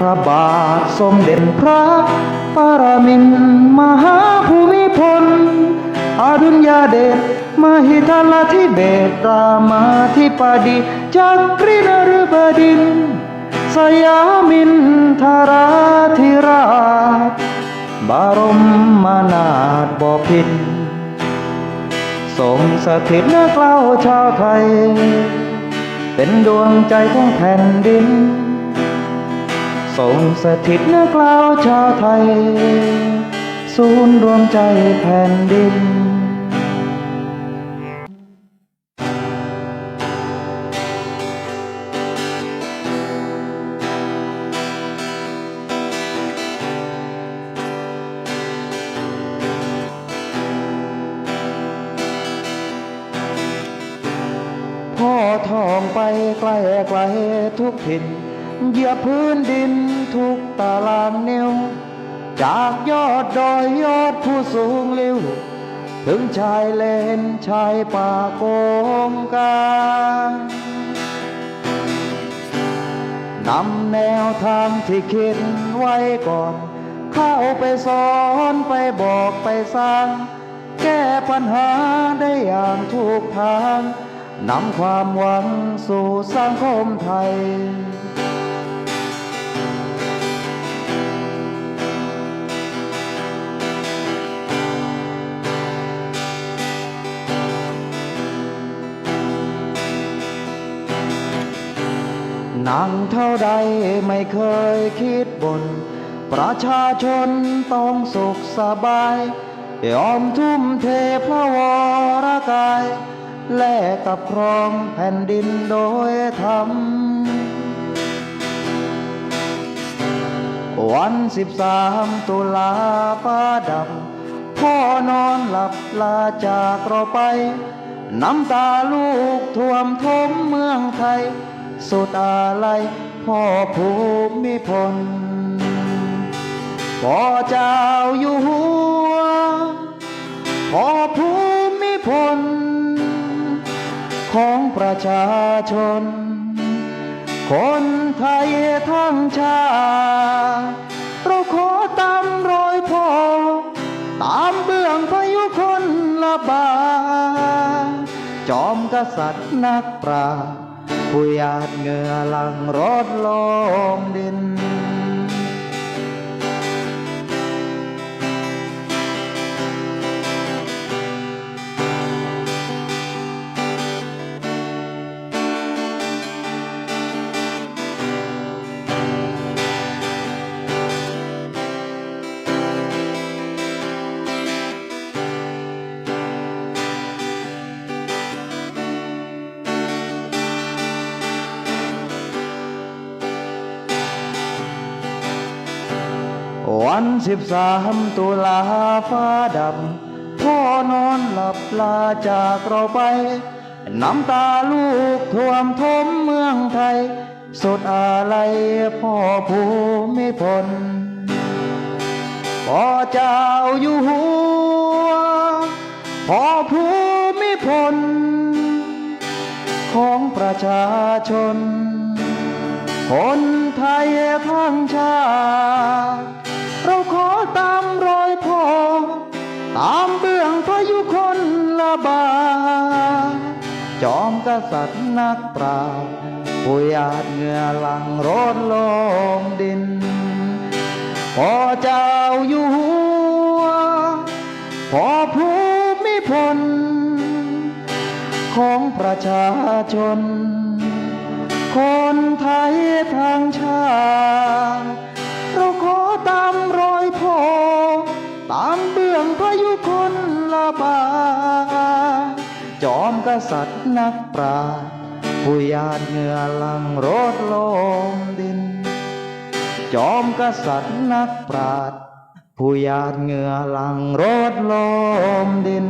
พระบาทสมเด็จพระปรมินทรมหาภูมิพล อดุลยเดชมหิทลธิเบศรามาธิปดีจักรีนฤบดิน สยามินทราธิราช บารมมานาถบพินทรงสถิตเนื้อกล้าวชาวไทย เป็นดวงใจของแผ่นดิน ทรงสถิตเนื้อกล้าวชาวไทย ศูนย์รวมใจแผ่นดินพ่อทองไปไกลไกลทุกถิ่น เหยียบพื้นดินทุกตารางนิ้ว จากยอดดอยยอดผู้สูงลิ้ว ถึงชายเลนชายป่าโกงกางนำแนวทางที่คิดไว้ก่อน เข้าไปสอนไปบอกไปสร้าง แก้ปัญหาได้อย่างถูกทางนำความหวังสู่สังคมไทย นางเท่าใดไม่เคยคิดบน ประชาชนต้องสุขสบายยอมทุ่มเทพระวรกาย แลกกับครองแผ่นดินโดยธรรม วันสิบสามตุลาฟ้าดำ พ่อนอนหลับลาจากเราไป น้ำตาลูกท่วมท้มเมืองไทย สุดอาลัยพ่อภูมิพลพ่อเจ้าอยู่หัวพ่อภูมิพล ของประชาชน คนไทยทั้งชาติเราขอตามรอยพ่อ ตามเบื้องพายุคนละบาจอมกษัตริย์นักปราชญ์ ผู้หยาดเหงื่อหลังรถลงดิน วันสิบสามตุลาฟ้าดำพ่อนอนหลับลาจากเราไป น้ำตาลูกท่วมท้มเมืองไทย สุดอาลัยพ่อภูมิพลพ่อเจ้าอยู่หัวพ่อภูมิพล ของประชาชน คนไทยทั้งชาติามรอยพ่อ ตามเบื้องพายุคนละบา จอมกษัตริย์นักปราบผู้ยาดเหงื่อหลังรถลงดินพ่อเจ้าอยู่หัวพ่อภูมิพล ของประชาชน คนไทยทางชาติ นละบา จอมกษัตริย์นักปราชญ์ผู้ยาดเหงื่อหลังรถลมดิน จอมกษัตริย์นักปราชญ์ผู้ยาดเหงื่อหลังรถลมดิน